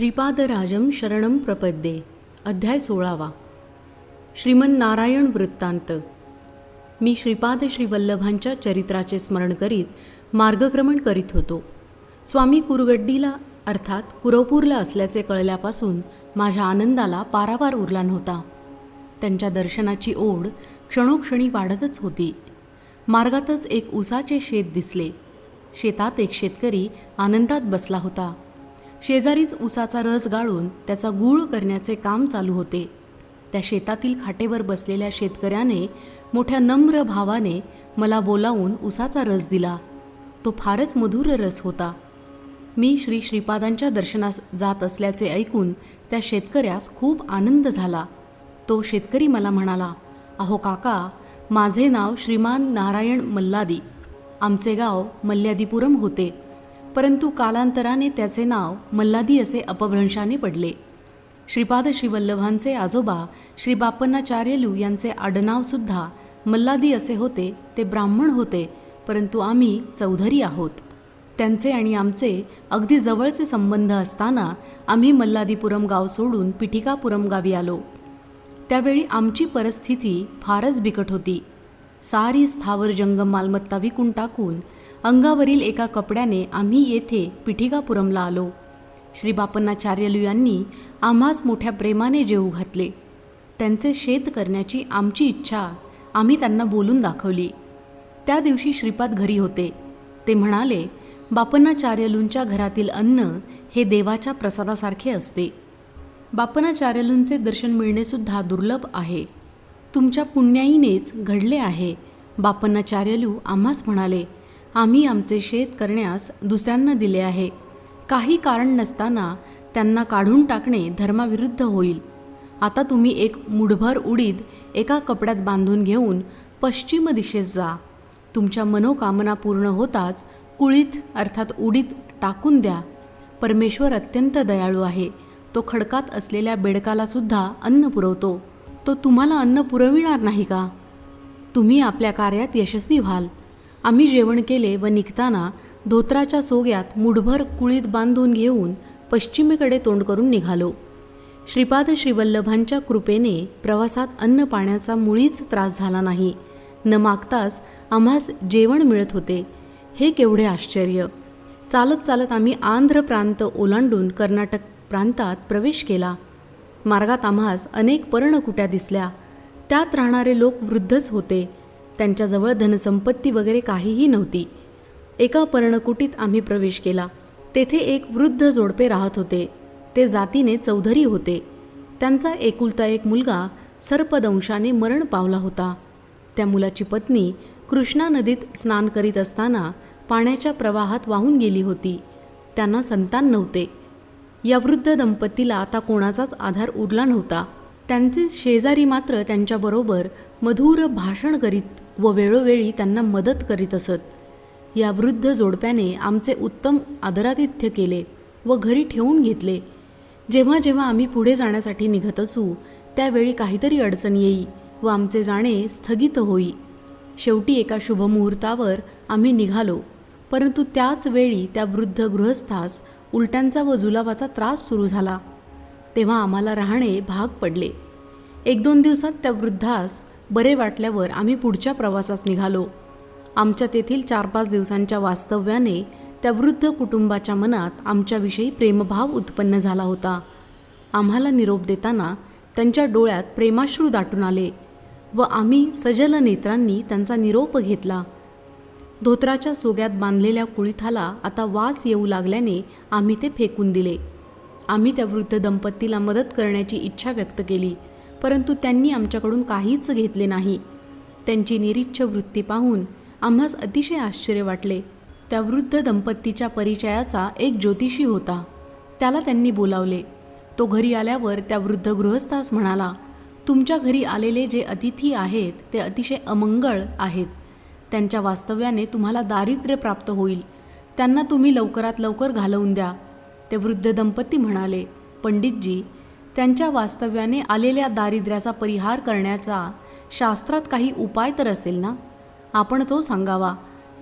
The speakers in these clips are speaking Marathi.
श्रीपादराजम शरणम प्रपद्ये अध्याय सोळावा. श्रीमन नारायण वृत्तांत. मी श्रीपाद श्रीवल्लभांच्या चरित्राचे स्मरण करीत मार्गक्रमण करीत होतो. स्वामी कुरगड्डीला अर्थात कुरवपूरला असल्याचे कळल्यापासून माझ्या आनंदाला पारावार उरला नव्हता. त्यांच्या दर्शनाची ओढ क्षणोक्षणी वाढतच होती. मार्गातच एक उसाचे शेत दिसले. शेतात एक शेतकरी आनंदात बसला होता. शेजारीच उसाचा रस गाळून त्याचा गूळ करण्याचे काम चालू होते. त्या शेतातील खाटेवर बसलेल्या शेतकऱ्याने मोठ्या नम्र भावाने मला बोलावून उसाचा रस दिला. तो फारच मधुर रस होता. मी श्री श्रीपादांच्या दर्शनास जात असल्याचे ऐकून त्या शेतकऱ्यास खूप आनंद झाला. तो शेतकरी मला म्हणाला अहो काका माझे नाव श्रीमान नारायण मल्लादी. आमचे गाव मल्ल्यादीपुरम होते. परंतु कालांतराने त्याचे नाव मल्लादी असे अपभ्रंशाने पडले. श्रीपाद श्रीवल्लभांचे आजोबा श्री बापन्नाचार्यलू यांचे आडनावसुद्धा मल्लादी असे होते ते ब्राह्मण होते परंतु आम्ही चौधरी आहोत. त्यांचे आणि आमचे अगदी जवळचे संबंध असताना आम्ही मल्लादीपुरम गाव सोडून पिठिकापुरम गावी आलो. त्यावेळी आमची परिस्थिती फारच बिकट होती. सारी स्थावर जंगम मालमत्ता विकून टाकून अंगावरील एका कपड्याने आम्ही येथे पिठिकापुरमला आलो. श्री बापन्नाचार्यलू यांनी आम्हास मोठ्या प्रेमाने जेवू घातले. त्यांचे शेत करण्याची आमची इच्छा आम्ही त्यांना बोलून दाखवली. त्या दिवशी श्रीपाद घरी होते. ते म्हणाले बापन्नाचार्यलूंच्या घरातील अन्न हे देवाच्या प्रसादासारखे असते. बापनाचार्यलूंचे दर्शन मिळणेसुद्धा दुर्लभ आहे. तुमच्या पुण्याईनेच घडले आहे बापन्नाचार्यलू आम्हास म्हणाले. आम्ही आमचे शेत करण्यास दुसऱ्यांना दिले आहे. काही कारण नसताना त्यांना काढून टाकणे धर्माविरुद्ध होईल. आता तुम्ही एक मुठभर उडीद एका कपड्यात बांधून घेऊन पश्चिम दिशेस जा. तुमच्या मनोकामना पूर्ण होताच कुळीत अर्थात उडीद टाकून द्या. परमेश्वर अत्यंत दयाळू आहे. तो खडकात असलेल्या बेडकालासुद्धा अन्न पुरवतो. तो तुम्हाला अन्न पुरविणार नाही का? तुम्ही आपल्या कार्यात यशस्वी व्हाल. आम्ही जेवण केले व निघताना धोत्राच्या सोग्यात मुठभर कुळीत बांधून घेऊन पश्चिमेकडे तोंड करून निघालो. श्रीपाद श्रीवल्लभांच्या कृपेने प्रवासात अन्न पाण्याचा मुळीच त्रास झाला नाही. न मागताच आम्हास जेवण मिळत होते. हे केवढे आश्चर्य! चालत चालत आम्ही आंध्र प्रांत ओलांडून कर्नाटक प्रांतात प्रवेश केला. मार्गात आम्हास अनेक पर्णकुट्या दिसल्या. त्यात राहणारे लोक वृद्धच होते. त्यांच्याजवळ धनसंपत्ती वगैरे काहीही नव्हती. एका पर्णकुटीत आम्ही प्रवेश केला. तेथे एक वृद्ध जोडपे राहत होते. ते जातीने चौधरी होते. त्यांचा एकुलता एक मुलगा सर्पदंशाने मरण पावला होता. त्या मुलाची पत्नी कृष्णा नदीत स्नान करीत असताना पाण्याच्या प्रवाहात वाहून गेली होती. त्यांना संतान नव्हते. या वृद्ध दंपतीला आता कोणाचाच आधार उरला नव्हता. त्यांचे शेजारी मात्र त्यांच्याबरोबर मधुर भाषण करीत व वेळोवेळी त्यांना मदत करीत असत. या वृद्ध जोडप्याने आमचे उत्तम आदरातिथ्य केले व घरी ठेवून घेतले. जेव्हा जेव्हा आम्ही पुढे जाण्यासाठी निघत असू त्यावेळी काहीतरी अडचण येई व आमचे जाणे स्थगित होई. शेवटी एका शुभमुहूर्तावर आम्ही निघालो. परंतु त्याच वेळी त्या वृद्ध गृहस्थास उलट्यांचा व जुलाबाचा त्रास सुरू झाला. तेव्हा आम्हाला राहणे भाग पडले. एक दोन दिवसात त्या वृद्धास बरे वाटल्यावर आम्ही पुढच्या प्रवासास निघालो. आमच्या तेथील चार पाच दिवसांच्या वास्तव्याने त्या वृद्ध कुटुंबाच्या मनात आमच्याविषयी प्रेमभाव उत्पन्न झाला होता. आम्हाला निरोप देताना त्यांच्या डोळ्यात प्रेमाश्रू दाटून आले व आम्ही सजल नेत्रांनी त्यांचा निरोप घेतला. धोत्राच्या सोग्यात बांधलेल्या कुळीथाला आता वास येऊ लागल्याने आम्ही ते फेकून दिले. आम्ही त्या वृद्ध दंपतीला मदत करण्याची इच्छा व्यक्त केली. परंतु त्यांनी आमच्याकडून काहीच घेतले नाही. त्यांची निरीच्छ वृत्ती पाहून आम्हास अतिशय आश्चर्य वाटले. त्या वृद्ध दंपतीच्या परिचयाचा एक ज्योतिषी होता. त्याला त्यांनी बोलावले. तो घरी आल्यावर त्या वृद्ध गृहस्थास म्हणाला तुमच्या घरी आलेले जे अतिथी आहेत ते अतिशय अमंगळ आहेत. त्यांच्या वास्तव्याने तुम्हाला दारिद्र्य प्राप्त होईल. त्यांना तुम्ही लवकरात लवकर घालवून द्या. ते वृद्ध दंपती म्हणाले पंडितजी त्यांच्या वास्तव्याने आलेल्या दारिद्र्याचा परिहार करण्याचा शास्त्रात काही उपाय तर असेल ना? आपण तो सांगावा.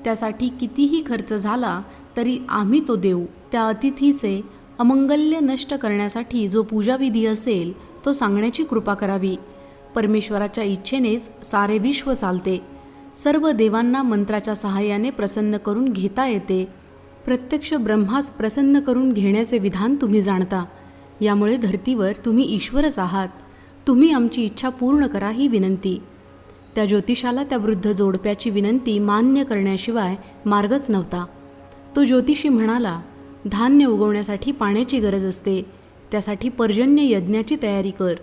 त्यासाठी कितीही खर्च झाला तरी आम्ही तो देऊ. त्या अतिथीचे अमंगल्य नष्ट करण्यासाठी जो पूजाविधी असेल तो सांगण्याची कृपा करावी. परमेश्वराच्या इच्छेनेच सारे विश्व चालते. सर्व देवांना मंत्राच्या सहाय्याने प्रसन्न करून घेता येते. प्रत्यक्ष ब्रह्मास प्रसन्न करून घेण्याचे विधान तुम्ही जाणता. यामुळे धर्तीवर तुम्ही ईश्वरच आहात. तुम्ही आमची इच्छा पूर्ण करा ही विनंती. त्या ज्योतिषाला त्या वृद्ध जोडप्याची विनंती मान्य करण्याशिवाय मार्गच नव्हता. तो ज्योतिषी म्हणाला धान्य उगवण्यासाठी पाण्याची गरज असते. त्यासाठी पर्जन्य यज्ञाची तयारी कर.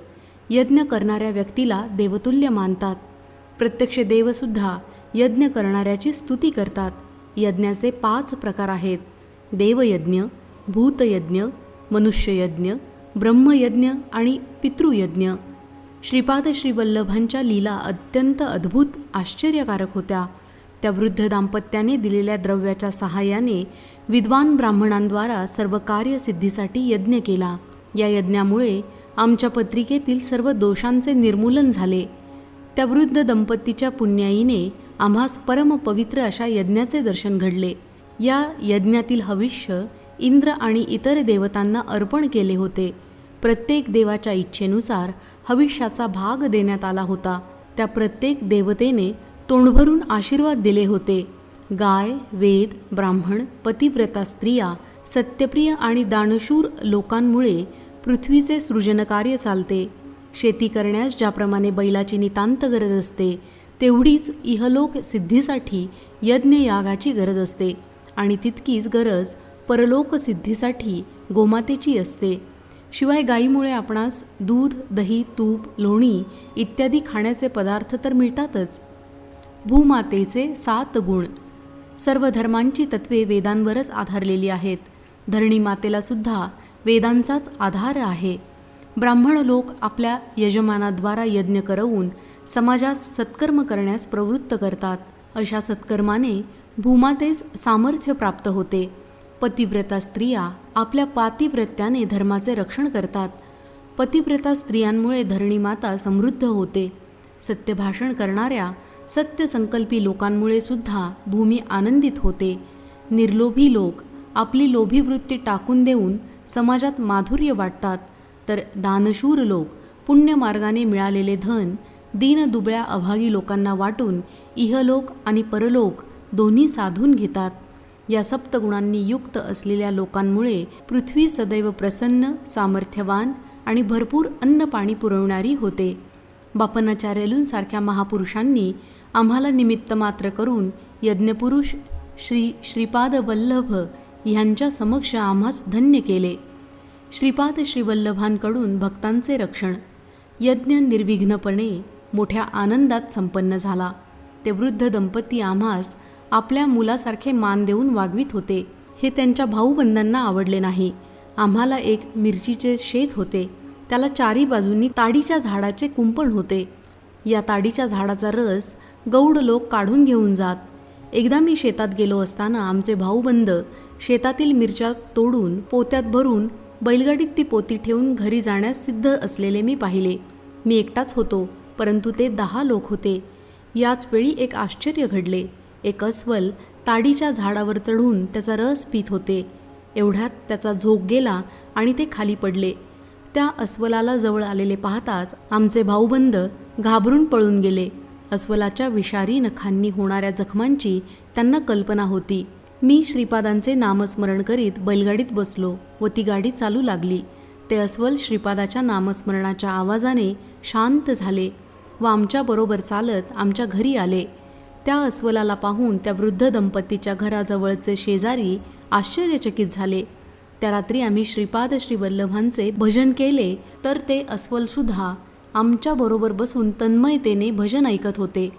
यज्ञ करणाऱ्या व्यक्तीला देवतुल्य मानतात. प्रत्यक्ष देवसुद्धा यज्ञ करणाऱ्याची स्तुती करतात. यज्ञाचे पाच प्रकार आहेत. देवयज्ञ भूतयज्ञ मनुष्ययज्ञ ब्रह्मयज्ञ आणि पितृयज्ञ. श्रीपाद श्रीवल्लभांच्या लीला अत्यंत अद्भुत आश्चर्यकारक होत्या. त्या वृद्ध दाम्पत्याने दिलेल्या द्रव्याच्या सहाय्याने विद्वान ब्राह्मणांद्वारा सर्व कार्यसिद्धीसाठी यज्ञ केला. या यज्ञामुळे आमच्या पत्रिकेतील सर्व दोषांचे निर्मूलन झाले. त्या वृद्ध दंपतीच्या पुण्याईने आम्हास परमपवित्र अशा यज्ञाचे दर्शन घडले. या यज्ञातील हविष्य इंद्र आणि इतर देवतांना अर्पण केले होते. प्रत्येक देवाच्या इच्छेनुसार हविष्याचा भाग देण्यात आला होता. त्या प्रत्येक देवतेने तोंडभरून आशीर्वाद दिले होते. गाय वेद ब्राह्मण पतिव्रता स्त्रिया सत्यप्रिय आणि दानशूर लोकांमुळे पृथ्वीचे सृजनकार्य चालते. शेती करण्यास ज्याप्रमाणे बैलाची नितांत गरज असते तेवढीच इहलोक सिद्धीसाठी यज्ञयागाची गरज असते आणि तितकीच गरज परलोकसिद्धीसाठी गोमातेची असते. शिवाय गायीमुळे आपणास दूध दही तूप लोणी इत्यादी खाण्याचे पदार्थ तर मिळतातच. भूमातेचे सात गुण. सर्व धर्मांची तत्वे वेदांवरच आधारलेली आहेत. धरणी मातेलासुद्धा वेदांचाच आधार आहे. ब्राह्मण लोक आपल्या यजमानाद्वारा यज्ञ करवून समाजास सत्कर्म करण्यास प्रवृत्त करतात. अशा सत्कर्माने भूमातेस सामर्थ्य प्राप्त होते. पतिव्रता स्त्रिया आपल्या पातिव्रत्याने धर्माचे रक्षण करतात. पतिव्रता स्त्रियांमुळे धरणी माता समृद्ध होते. सत्यभाषण करणाऱ्या सत्यसंकल्पी लोकांमुळे सुद्धा भूमी आनंदित होते. निर्लोभी लोक आपली लोभी वृत्ती टाकून देऊन समाजात माधुर्य वाटतात. तर दानशूर लोक पुण्यमार्गाने मिळालेले धन दीनदुबळ्या अभागी लोकांना वाटून इहलोक आणि परलोक दोन्ही साधून घेतात. या सप्तगुणांनी युक्त असलेल्या लोकांमुळे पृथ्वी सदैव प्रसन्न सामर्थ्यवान आणि भरपूर अन्न पाणी पुरवणारी होते. बापनाचार्यलूंसारख्या महापुरुषांनी आम्हाला निमित्त मात्र करून यज्ञपुरुष श्री श्रीपाद वल्लभ ह्यांच्या समक्ष आम्हास धन्य केले. श्रीपाद श्रीवल्लभांकडून भक्तांचे रक्षण यज्ञ निर्विघ्नपणे मोठ्या आनंदात संपन्न झाला. ते वृद्ध दंपती आम्हास आपल्या मुलासारखे मान देऊन वागवित होते. हे त्यांच्या भाऊबंधांना आवडले नाही. आम्हाला एक मिरचीचे शेत होते. त्याला चारी बाजूंनी ताडीच्या झाडाचे कुंपण होते. या ताडीच्या झाडाचा रस गौड लोक काढून घेऊन जात. एकदा मी शेतात गेलो असताना आमचे भाऊबंद शेतातील मिरच्या तोडून पोत्यात भरून बैलगाडीत ती पोती ठेवून घरी जाण्यास सिद्ध असलेले मी पाहिले. मी एकटाच होतो परंतु ते दहा लोक होते. याच वेळी एक आश्चर्य घडले. एक अस्वल ताडीच्या झाडावर चढून त्याचा रस पित होते. एवढ्यात त्याचा झोक गेला आणि ते खाली पडले. त्या अस्वलाला जवळ आलेले पाहताच आमचे भाऊबंद घाबरून पळून गेले. अस्वलाच्या विषारी नखांनी होणाऱ्या जखमांची त्यांना कल्पना होती. मी श्रीपादांचे नामस्मरण करीत बैलगाडीत बसलो व ती गाडी चालू लागली. ते अस्वल श्रीपादाच्या नामस्मरणाच्या आवाजाने शांत झाले व आमच्याबरोबर चालत आमच्या घरी आले. त्या अस्वलाला पाहून त्या वृद्ध दंपतीच्या घराजवळचे शेजारी आश्चर्यचकित झाले. त्या रात्री आम्ही श्रीपाद श्रीवल्लभांचे भजन केले तर ते अस्वलसुद्धा आमच्याबरोबर बसून तन्मयतेने भजन ऐकत होते.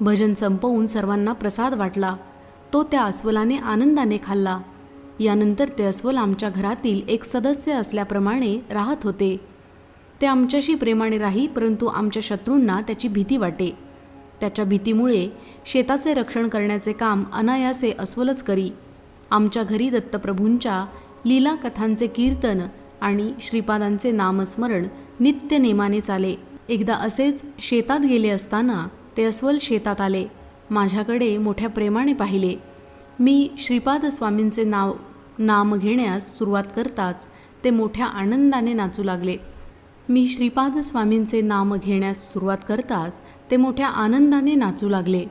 भजन संपवून सर्वांना प्रसाद वाटला. तो त्या अस्वलाने आनंदाने खाल्ला. यानंतर ते अस्वल आमच्या घरातील एक सदस्य असल्याप्रमाणे राहत होते. ते आमच्याशी प्रेमाने राही परंतु आमच्या शत्रूंना त्याची भीती वाटे. त्याच्या भीतीमुळे शेताचे रक्षण करण्याचे काम अनायासे अस्वलच करी. आमच्या घरी दत्तप्रभूंच्या लीला कथांचे कीर्तन आणि श्रीपादांचे नामस्मरण नित्य नेमाने चाले. एकदा असेच शेतात गेले असताना ते अस्वल शेतात आले. माझ्याकडे मोठ्या प्रेमाने पाहिले. मी श्रीपाद स्वामींचे नाव नाम घेण्यास सुरुवात करताच ते मोठ्या आनंदाने नाचू लागले. मी श्रीपाद स्वामींचे नाम घेण्यास सुरुवात करताच ते मोठ्या आनंदाने नाचू लागले.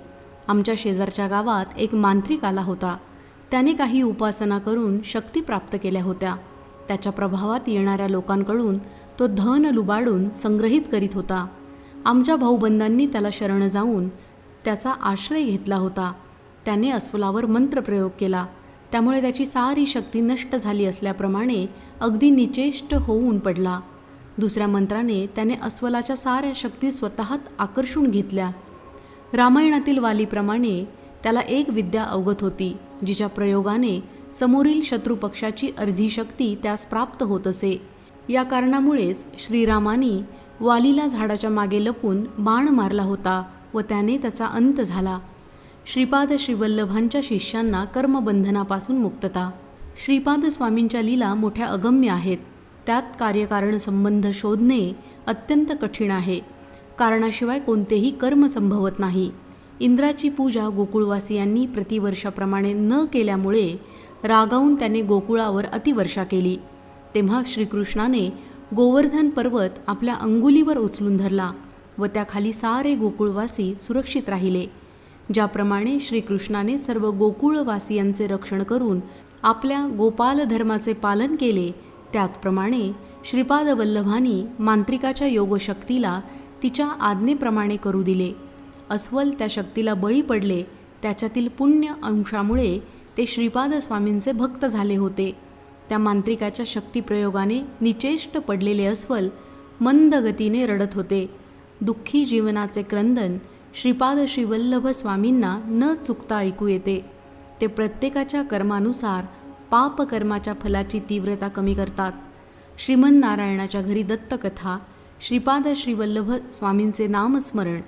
आमच्या शेजारच्या गावात एक मांत्रिक आला होता. त्याने काही उपासना करून शक्ती प्राप्त केल्या होत्या. त्याच्या प्रभावात येणाऱ्या लोकांकडून तो धन लुबाडून संग्रहित करीत होता. आमच्या भाऊबंदांनी त्याला शरण जाऊन त्याचा आश्रय घेतला होता. त्याने अस्वलावर मंत्रप्रयोग केला. त्यामुळे त्याची सारी शक्ती नष्ट झाली असल्याप्रमाणे अगदी निचेष्ट होऊन पडला. दुसऱ्या मंत्राने त्याने अस्वलाच्या साऱ्या शक्ती स्वतःत आकर्षून घेतल्या. रामायणातील वालीप्रमाणे त्याला एक विद्या अवगत होती जिच्या प्रयोगाने समोरील शत्रुपक्षाची अर्धी शक्ती त्यास प्राप्त होत असे. या कारणामुळेच श्रीरामानी वालीला झाडाच्या मागे लपून बाण मारला होता व त्याने त्याचा अंत झाला. श्रीपाद श्रीवल्लभांच्या शिष्यांना कर्मबंधनापासून मुक्तता. श्रीपाद स्वामींच्या लीला मोठ्या अगम्य आहेत. त्यात कार्यकारण संबंध शोधणे अत्यंत कठीण आहे. कारणाशिवाय कोणतेही कर्म संभवत नाही. इंद्राची पूजा गोकुळवासियांनी प्रतिवर्षाप्रमाणे न केल्यामुळे रागावून त्याने गोकुळावर अतिवर्षा केली. तेव्हा श्रीकृष्णाने गोवर्धन पर्वत आपल्या अंगुलीवर उचलून धरला व त्याखाली सारे गोकुळवासी सुरक्षित राहिले. ज्याप्रमाणे श्रीकृष्णाने सर्व गोकुळवासियांचे रक्षण करून आपल्या गोपाल धर्माचे पालन केले त्याचप्रमाणे श्रीपाद वल्लभानी मांत्रिकाच्या योगशक्तीला तिच्या आज्ञेप्रमाणे करू दिले. अस्वल त्या शक्तीला बळी पडले. त्याच्यातील पुण्य अंशामुळे ते श्रीपाद स्वामींचे भक्त झाले होते. त्या मांत्रिकाच्या शक्तिप्रयोगाने निचेष्ट पडलेले अस्वल मंद गतीने रडत होते. दुःखी जीवनाचे क्रंदन श्रीपाद श्रीवल्लभ स्वामींना न चुकता ऐकू येते. ते प्रत्येकाच्या कर्मानुसार पापकर्माच्या फलाची तीव्रता कमी करतात. श्रीमन नारायणाच्या घरी दत्तकथा श्रीपाद श्रीवल्लभ स्वामींचे नामस्मरण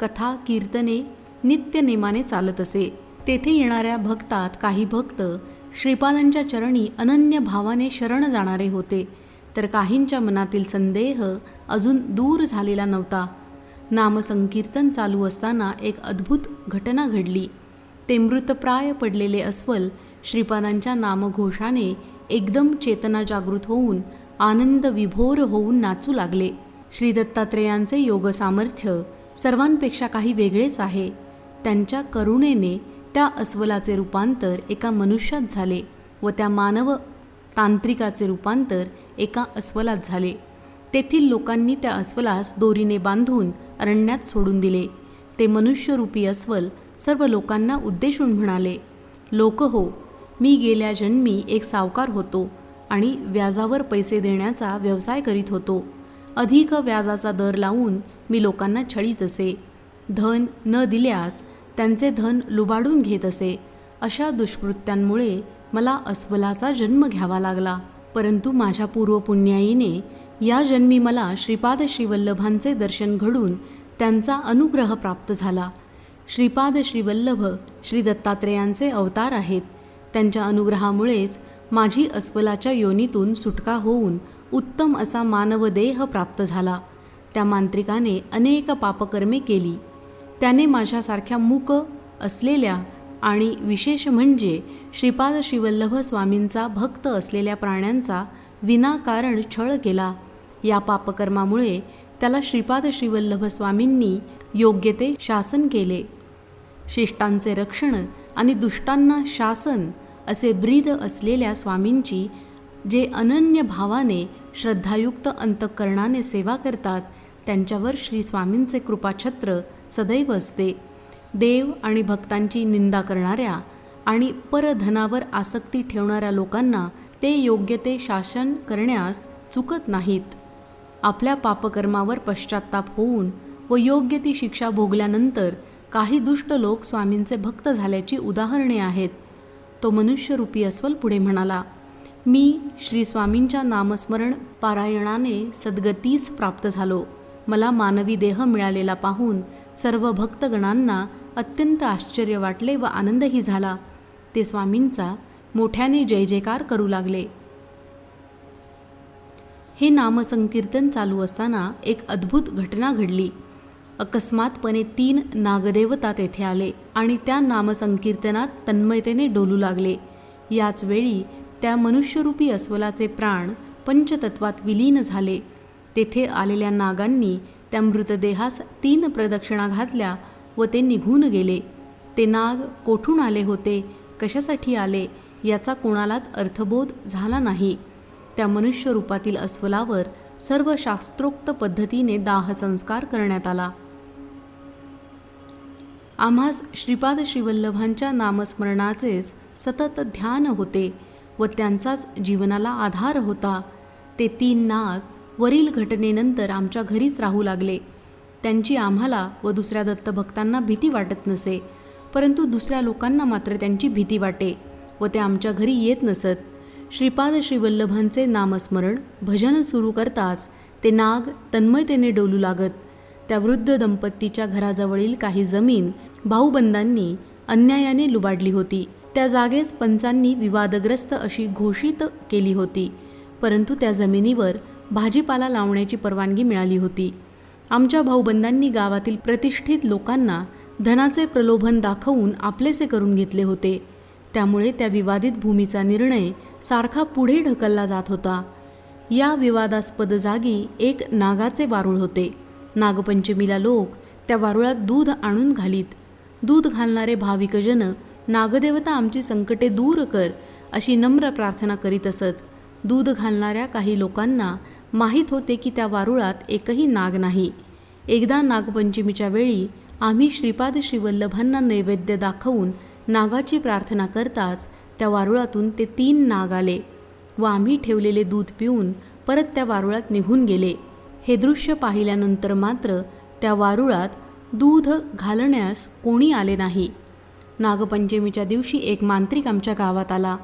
कथा कीर्तने नित्यनेमाने चालत असे. तेथे येणाऱ्या भक्तात काही भक्त श्रीपादांच्या चरणी अनन्य भावाने शरण जाणारे होते तर काहींच्या मनातील संदेह अजून दूर झालेला नव्हता. नामसंकीर्तन चालू असताना एक अद्भुत घटना घडली. ते मृतप्राय पडलेले अस्वल श्रीपादांच्या नामघोषाने एकदम चेतना जागृत होऊन आनंद विभोर होऊन नाचू लागले. श्री दत्तात्रेयांचे योग सामर्थ्य सर्वांपेक्षा काही वेगळेच आहे. त्यांच्या करुणेने त्या अस्वलाचे रूपांतर एका मनुष्यात झाले व त्या मानव तांत्रिकाचे रूपांतर एका अस्वलात झाले. तेथील लोकांनी त्या अस्वलास दोरीने बांधून अरण्यात सोडून दिले. ते मनुष्यरूपी अस्वल सर्व लोकांना उद्देशून म्हणाले लोक हो मी गेल्या जन्मी एक सावकार होतो आणि व्याजावर पैसे देण्याचा व्यवसाय करीत होतो. अधिक व्याजाचा दर लावून मी लोकांना छळीत असे. धन न दिल्यास त्यांचे धन लुबाडून घेत असे. अशा दुष्कृत्यांमुळे मला अस्वलाचा जन्म घ्यावा लागला. परंतु माझ्या पूर्वपुण्याईने या जन्मी मला श्रीपाद श्रीवल्लभांचे दर्शन घडून त्यांचा अनुग्रह प्राप्त झाला. श्रीपाद श्रीवल्लभ श्री दत्तात्रेयांचे अवतार आहेत. त्यांच्या अनुग्रहामुळेच माझी अस्वलाच्या योनीतून सुटका होऊन उत्तम असा मानवदेह प्राप्त झाला. त्या मांत्रिकाने अनेक पापकर्मे केली. त्याने माझ्यासारख्या मूक असलेल्या आणि विशेष म्हणजे श्रीपाद श्रीवल्लभ स्वामींचा भक्त असलेल्या प्राण्यांचा विनाकारण छळ केला. या पापकर्मामुळे त्याला श्रीपाद श्रीवल्लभ स्वामींनी योग्य ते शासन केले. शिष्टांचे रक्षण आणि दुष्टांना शासन असे ब्रीद असलेल्या स्वामींची जे अनन्य भावाने श्रद्धायुक्त अंतःकरणाने सेवा करतात त्यांच्यावर श्री स्वामींचे कृपाछत्र सदैव असते. देव आणि भक्तांची निंदा करणाऱ्या आणि परधनावर आसक्ती ठेवणाऱ्या लोकांना ते योग्य ते शासन करण्यास चुकत नाहीत. आपल्या पापकर्मावर पश्चाताप होऊन व योग्य ती शिक्षा भोगल्यानंतर काही दुष्ट लोक स्वामींचे भक्त झाल्याची उदाहरणे आहेत. तो मनुष्यरूपी अस्वल पुढे म्हणाला मी श्री स्वामींच्या नामस्मरण पारायणाने सद्गतीस प्राप्त झालो. मला मानवी देह मिळालेला पाहून सर्व भक्तगणांना अत्यंत आश्चर्य वाटले व आनंदही झाला. ते स्वामींचा मोठ्याने जय जयकार करू लागले. हे नामसंकीर्तन चालू असताना एक अद्भुत घटना घडली. अकस्मातपणे तीन नागदेवता तेथे आले आणि त्या नामसंकीर्तनात तन्मयतेने डोलू लागले. याच वेळी त्या मनुष्यरूपी अस्वलाचे प्राण पंचतत्वात विलीन झाले. तेथे आलेल्या नागांनी त्या मृतदेहास तीन प्रदक्षिणा घातल्या व ते निघून गेले. ते नाग कोठून आले होते? कशासाठी आले? याचा कोणालाच अर्थबोध झाला नाही. त्या मनुष्यरूपातील अस्वलावर सर्व शास्त्रोक्त पद्धतीने दाहसंस्कार करण्यात आला. आम्हास श्रीपाद श्रीवल्लभांच्या नामस्मरणाचेच सतत ध्यान होते व त्यांचाच जीवनाला आधार होता. ते तीन नाग वरील घटनेनंतर आमच्या घरीच राहू लागले. त्यांची आम्हाला व दुसऱ्या दत्तभक्तांना भीती वाटत नसे परंतु दुसऱ्या लोकांना मात्र त्यांची भीती वाटे व ते आमच्या घरी येत नसत. श्रीपाद श्रीवल्लभांचे नामस्मरण भजन सुरू करताच ते नाग तन्मयतेने डोलू लागत. त्या वृद्ध दंपतीच्या घराजवळील काही जमीन भाऊबंदांनी अन्यायाने लुबाडली होती. त्या जागेस पंचांनी विवादग्रस्त अशी घोषित केली होती. परंतु त्या जमिनीवर भाजीपाला लावण्याची परवानगी मिळाली होती. आमच्या भाऊबंदांनी गावातील प्रतिष्ठित लोकांना धनाचे प्रलोभन दाखवून आपलेसे करून घेतले होते. त्यामुळे त्या विवादित भूमीचा निर्णय सारखा पुढे ढकलला जात होता. या विवादास्पद जागी एक नागाचे वारूळ होते. नागपंचमीला लोक त्या वारुळात दूध आणून घालीत. दूध घालणारे भाविकजन नागदेवता आमची संकटे दूर कर अशी नम्र प्रार्थना करीत असत. दूध घालणाऱ्या काही लोकांना माहीत होते की त्या वारुळात एकही नाग नाही. एकदा नागपंचमीच्या वेळी आम्ही श्रीपाद श्रीवल्लभांना नैवेद्य दाखवून नागाची प्रार्थना करताच त्या वारुळातून ते तीन नाग आले व आम्ही ठेवलेले दूध पिऊन परत त्या वारुळात निघून गेले. हे दृश्य पाहिल्यानंतर मात्र त्या वारुळात दूध घालण्यास कोणी आले नाही. नागपंचमीच्या दिवशी एक मांत्रिक आमच्या गावात आला.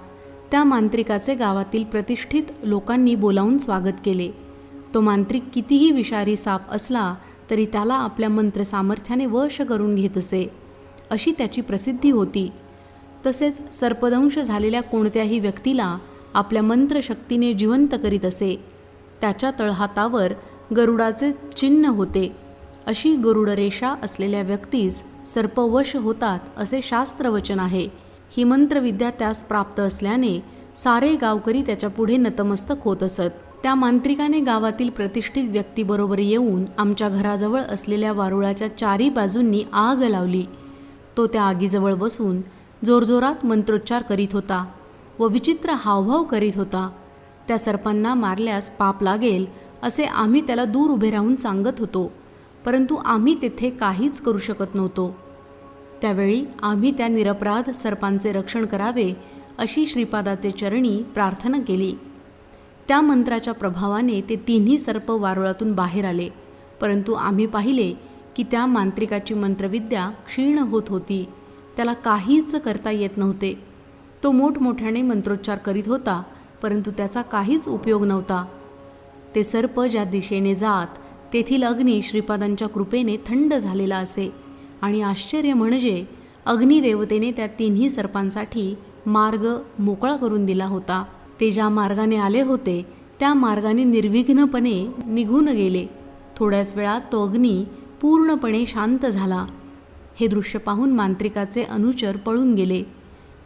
त्या मांत्रिकाचे गावातील प्रतिष्ठित लोकांनी बोलावून स्वागत केले. तो मांत्रिक कितीही विषारी साप असला तरी त्याला आपल्या मंत्र सामर्थ्याने वश करून घेत असे. अशी त्याची प्रसिद्धी होती. तसेच सर्पदंश झालेल्या कोणत्याही व्यक्तीला आपल्या मंत्रशक्तीने जिवंत करीत असे. त्याच्या तळहातावर गरुडाचे चिन्ह होते. अशी गरुडरेषा असलेल्या व्यक्तीस सर्पवश होतात असे शास्त्रवचन आहे. ही मंत्रविद्या त्यास प्राप्त असल्याने सारे गावकरी त्याच्या पुढे नतमस्तक होत असत. त्या मांत्रिकाने गावातील प्रतिष्ठित व्यक्तीबरोबर येऊन आमच्या घराजवळ असलेल्या वारुळाच्या चारी बाजूंनी आग लावली. तो त्या आगीजवळ बसून जोरजोरात मंत्रोच्चार करीत होता व विचित्र हावभाव करीत होता. त्या सर्पांना मारल्यास पाप लागेल असे आम्ही त्याला दूर उभे राहून सांगत होतो. परंतु आम्ही तेथे काहीच करू शकत नव्हतो. त्यावेळी आम्ही त्या निरपराध सर्पांचे रक्षण करावे अशी श्रीपादाचे चरणी प्रार्थना केली. त्या मंत्राच्या प्रभावाने ते तिन्ही सर्प वारुळातून बाहेर आले. परंतु आम्ही पाहिले की त्या मांत्रिकाची मंत्रविद्या क्षीण होत होती. त्याला काहीच करता येत नव्हते. तो मोठमोठ्याने मंत्रोच्चार करीत होता परंतु त्याचा काहीच उपयोग नव्हता. ते सर्प ज्या दिशेने जात तेथील अग्नी श्रीपादांच्या कृपेने थंड झालेला असे. आणि आश्चर्य म्हणजे अग्निदेवतेने त्या तिन्ही सर्पांसाठी मार्ग मोकळा करून दिला होता. ते ज्या मार्गाने आले होते त्या मार्गाने निर्विघ्नपणे निघून गेले. थोड्याच वेळात तो अग्नी पूर्णपणे शांत झाला. हे दृश्य पाहून मांत्रिकाचे अनुचर पळून गेले.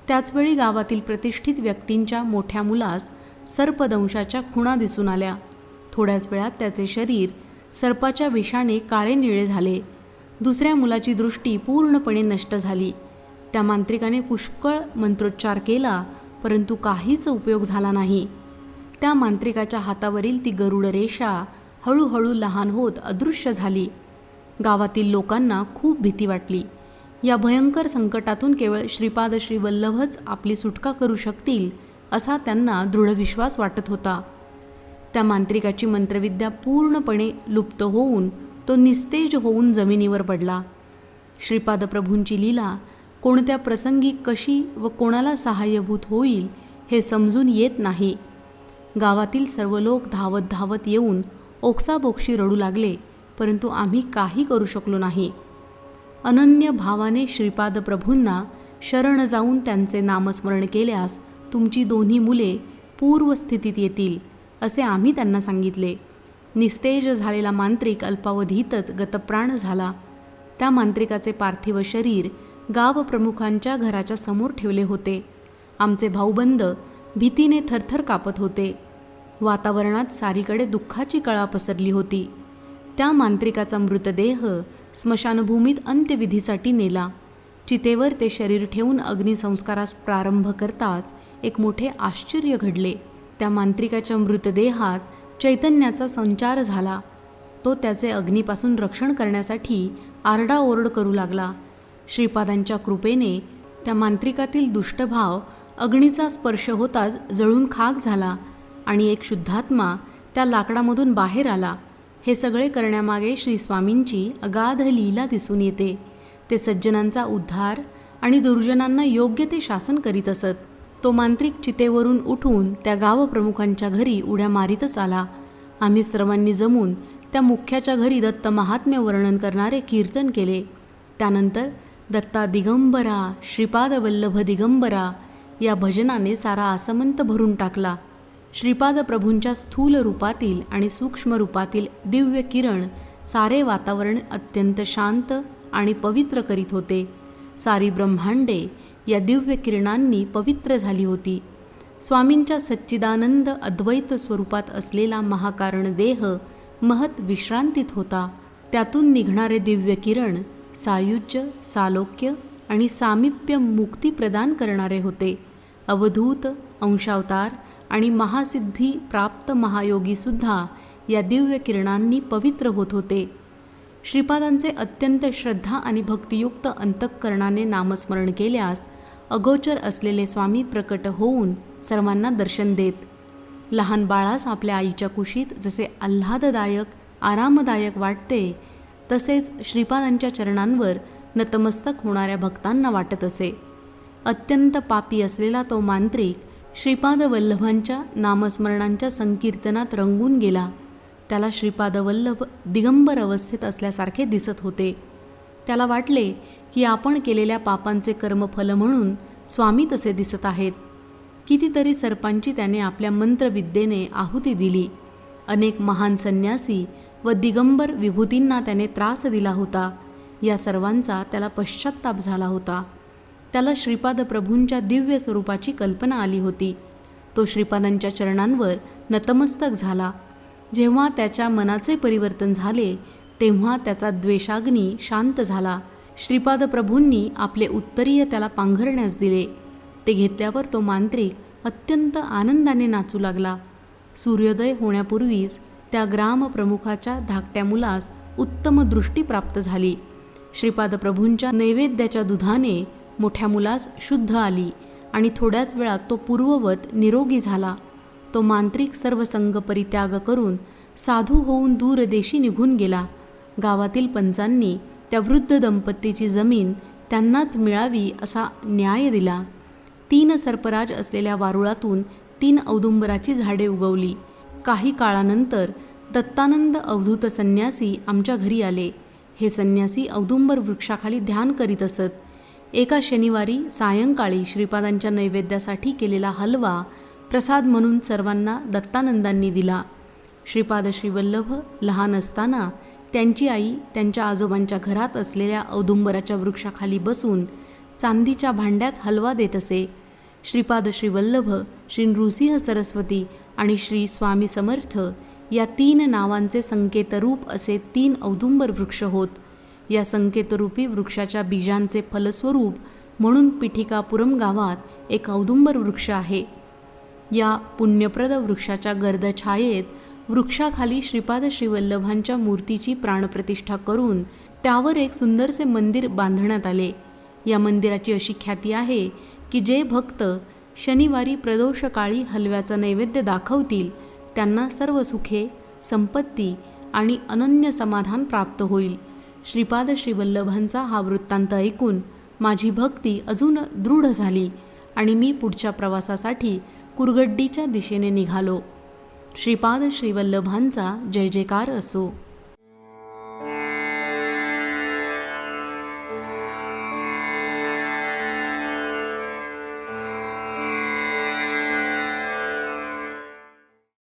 त्याचवेळी गावातील प्रतिष्ठित व्यक्तींच्या मोठ्या मुलास सर्पदंशाच्या खुणा दिसून आल्या. थोड्याच वेळात त्याचे शरीर सर्पाच्या विषाने काळे निळे झाले. दुसऱ्या मुलाची दृष्टी पूर्णपणे नष्ट झाली. त्या मांत्रिकाने पुष्कळ मंत्रोच्चार केला परंतु काहीच उपयोग झाला नाही. त्या मांत्रिकाच्या हातावरील ती गरुड रेषा हळूहळू लहान होत अदृश्य झाली. गावातील लोकांना खूप भीती वाटली. या भयंकर संकटातून केवळ श्रीपाद श्रीवल्लभच आपली सुटका करू शकतील असा त्यांना दृढ विश्वास वाटत होता. त्या मांत्रिकाची मंत्रविद्या पूर्णपणे लुप्त होऊन तो निस्तेज होऊन जमिनीवर पडला. श्रीपाद प्रभूंची लीला कोणत्या प्रसंगी कशी व कोणाला सहाय्यभूत होईल हे समजून येत नाही. गावातील सर्व लोक धावत धावत येऊन ओक्साबोक्षी रडू लागले परंतु आम्ही काही करू शकलो नाही. अनन्य भावाने श्रीपाद प्रभूंना शरण जाऊन त्यांचे नामस्मरण केल्यास तुमची दोन्ही मुले पूर्वस्थितीत येतील. असे आम्ही त्यांना सांगितले. निस्तेज झालेला मांत्रिक अल्पावधीतच गतप्राण झाला. त्या मांत्रिकाचे पार्थिव शरीर गाव प्रमुखांच्या घराच्या समोर ठेवले होते. आमचे भाऊबंद भीतीने थरथर कापत होते. वातावरणात सारीकडे दुःखाची कळा पसरली होती. त्या मांत्रिकाचा मृतदेह स्मशानभूमीत अंत्यविधीसाठी नेला. चितेवर ते शरीर ठेवून अग्निसंस्कारास प्रारंभ करताच एक मोठे आश्चर्य घडले. त्या मांत्रिकाच्या मृतदेहात चैतन्याचा संचार झाला. तो त्याचे अग्नीपासून रक्षण करण्यासाठी आरडाओरड करू लागला. श्रीपादांच्या कृपेने त्या मांत्रिकातील दुष्टभाव अग्नीचा स्पर्श होताच जळून खाक झाला आणि एक शुद्धात्मा त्या लाकडामधून बाहेर आला. हे सगळे करण्यामागे श्री स्वामींची अगाध लीला दिसून येते. ते सज्जनांचा उद्धार आणि दुर्जनांना योग्य ते शासन करीत असत. तो मांत्रिक चितेवरून उठून त्या गावप्रमुखांच्या घरी उड्या मारीतच आला. आम्ही सर्वांनी जमून त्या मुख्याच्या घरी दत्त महात्म्य वर्णन करणारे कीर्तन केले. त्यानंतर दत्ता दिगंबरा श्रीपाद वल्लभ दिगंबरा या भजनाने सारा आसमंत भरून टाकला. श्रीपाद प्रभूंच्या स्थूल रूपातील आणि सूक्ष्म रूपातील दिव्य किरण सारे वातावरण अत्यंत शांत आणि पवित्र करीत होते. सारी ब्रह्मांडे या दिव्य किरणांनी पवित्र झाली होती. स्वामींच्या सच्चिदानंद अद्वैत स्वरूपात असलेला महाकारण देह महत विश्रांतीत होता. त्यातून निघणारे दिव्य किरण सायुज्य सालोक्य आणि सामिप्य मुक्ती प्रदान करणारे होते. अवधूत अंशावतार आणि महासिद्धी प्राप्त महायोगीसुद्धा या दिव्य किरणांनी पवित्र होत होते. श्रीपादांचे अत्यंत श्रद्धा आणि भक्तियुक्त अंतःकरणाने नामस्मरण केल्यास अगोचर असलेले स्वामी प्रकट होऊन सर्वांना दर्शन देत. लहान बाळास आपल्या आईच्या कुशीत जसे आल्हाददायक आरामदायक वाटते तसेच श्रीपादांच्या चरणांवर नतमस्तक होणाऱ्या भक्तांना वाटत असे. अत्यंत पापी असलेला तो मांत्रिक श्रीपाद वल्लभांच्या नामस्मरणांच्या संकीर्तनात रंगून गेला. त्याला श्रीपादवल्लभ दिगंबर अवस्थेत असल्यासारखे दिसत होते. त्याला वाटले की आपण केलेल्या पापांचे कर्मफल म्हणून स्वामी तसे दिसत आहेत. कितीतरी सर्पांची त्याने आपल्या मंत्रविद्येने आहुती दिली. अनेक महान संन्यासी व दिगंबर विभूतींना त्याने त्रास दिला होता. या सर्वांचा त्याला पश्चात्ताप झाला होता. त्याला श्रीपाद प्रभूंच्या दिव्य स्वरूपाची कल्पना आली होती. तो श्रीपादांच्या चरणांवर नतमस्तक झाला. जेव्हा त्याच्या मनाचे परिवर्तन झाले तेव्हा त्याचा द्वेषाग्नी शांत झाला. श्रीपाद प्रभूंनी आपले उत्तरीय त्याला पांघरण्यास दिले. ते घेतल्यावर तो मांत्रिक अत्यंत आनंदाने नाचू लागला. सूर्योदय होण्यापूर्वीच त्या ग्रामप्रमुखाच्या धाकट्या मुलास उत्तम दृष्टी प्राप्त झाली. श्रीपाद प्रभूंच्या नैवेद्याच्या दुधाने मोठ्या मुलास शुद्ध आली आणि थोड्याच वेळात तो पूर्ववत निरोगी झाला. तो मांत्रिक सर्व संघ परित्याग करून साधू होऊन दूरदेशी निघून गेला. गावातील पंचांनी त्या वृद्ध दंपतीची जमीन त्यांनाच मिळावी असा न्याय दिला. तीन सर्पराज असलेल्या वारुळातून तीन औदुंबराची झाडे उगवली. काही काळानंतर दत्तानंद अवधूत संन्यासी आमच्या घरी आले. हे संन्यासी औदुंबर वृक्षाखाली ध्यान करीत असत. एका शनिवारी सायंकाळी श्रीपादांच्या नैवेद्यासाठी केलेला हलवा प्रसाद म्हणून सर्वांना दत्तानंदांनी दिला. श्रीपाद श्रीवल्लभ लहान असताना त्यांची आई त्यांच्या आजोबांच्या घरात असलेल्या औदुंबराच्या वृक्षाखाली बसून चांदीच्या भांड्यात हलवा देत असे. श्रीपाद श्रीवल्लभ श्री नृसिंह सरस्वती आणि श्री स्वामी समर्थ या तीन नावांचे संकेतरूप असे तीन औदुंबर वृक्ष होत. या संकेतरूपी वृक्षाच्या बीजांचे फलस्वरूप म्हणून पिठिकापुरम गावात एक औदुंबर वृक्ष आहे. या पुण्यप्रद वृक्षाच्या गर्दछायेत वृक्षाखाली श्रीपाद श्रीवल्लभांच्या मूर्तीची प्राणप्रतिष्ठा करून त्यावर एक सुंदरसे मंदिर बांधण्यात आले. या मंदिराची अशी ख्याती आहे की जे भक्त शनिवारी प्रदोषकाळी हलव्याचा नैवेद्य दाखवतील त्यांना सर्व सुखे संपत्ती आणि अनन्य समाधान प्राप्त होईल. श्रीपाद श्रीवल्लभांचा हा वृत्तांत ऐकून माझी भक्ती अजून दृढ झाली आणि मी पुढच्या प्रवासासाठी कुरगड्डीच्या दिशेने निघालो. श्रीपाद श्रीवल्लभांचा जय जयकार असो.